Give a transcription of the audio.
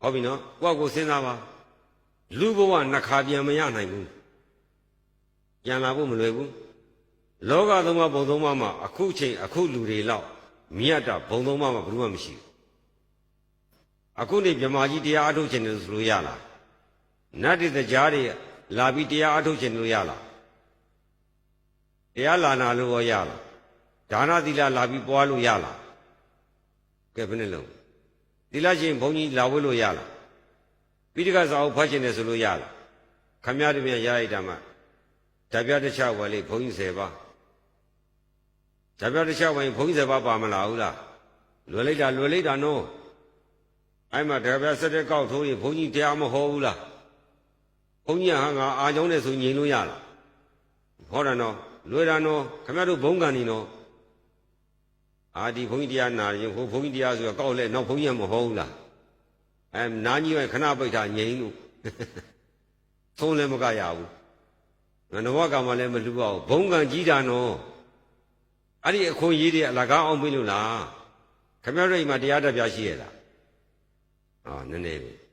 ဟုတ်ပြီနော်ကိုယ့်ကိုယ်စဉ်းစားပါလူဘဝနှစ်ခါပြန်မရနိုင်ဘူးပြန်လာဖို့မလွယ်ဘူးလောကသုံးပါးဘုံသုံးပါးမှာအခုချိန်အခုလူတွေလောက်မြတ်တာဘုံသုံးပါးမှာဘယ်သူမှမရှိဘူးအခုနေမြမာကြီးတရားအထုတ်ခြင်းလို့ဆိုလို့ရလားနတ်တိတကြားတွေလာပြီးတရားအထုတ်ခြင်းလို့ရလားတရားလာနာလို့ရောရလားဒါနသီလလာပြီးပွားလို့ရလားကဲဘယ်နဲ့လုံး သီလရှင်ဘုန်းကြီးလာဝဲလို့ရလားပိဋကစာအုပ်ဖတ်ခြင်းနဲ့ဆိုလို့ရလားခမရတပြန်ရလိုက်တာမှဓာပြတစ်ချဝယ်လေးဘုန်းကြီး10ပါးဓာပြတစ်ချဝယ်ဘုန်းကြီး10ပါးပါမလားဟုတ်လားလွယ်လိုက်တာလွယ်လိုက်တာနော်အဲ့မှာဓာပြဆက်တဲ့ကောက်ထိုးရင်ဘုန်းကြီးတရားမဟောဘူးလားဘုန်းကြီးဟာငါအာကြောင်းနဲ့ဆိုညင်လို့ရလားဟောတာနော်လွယ်တာနော်ခမရတို့ဘုန်းကန်နေနော် အာဒီဘုန်းကြီးတရားနာရင်ဟိုဘုန်းကြီးတရားဆိုတော့ကောက်လဲနောက်ဘုန်းကြီးကမဟောဘူးလားအဲနာကြီးကခဏပိတ်တာငြိမ်လို့သုံးလည်းမကရဘူးငနဝကမှလည်းမလူပါဘူးဘုံကံကြီးတာနော်အဲ့ဒီအခွင့်အရေးတွေအလကားအောင်ပြီလို့လားခမရတို့အိမ်မှာတရားတစ်ပြရှိရလားအာနည်းနည်းပဲ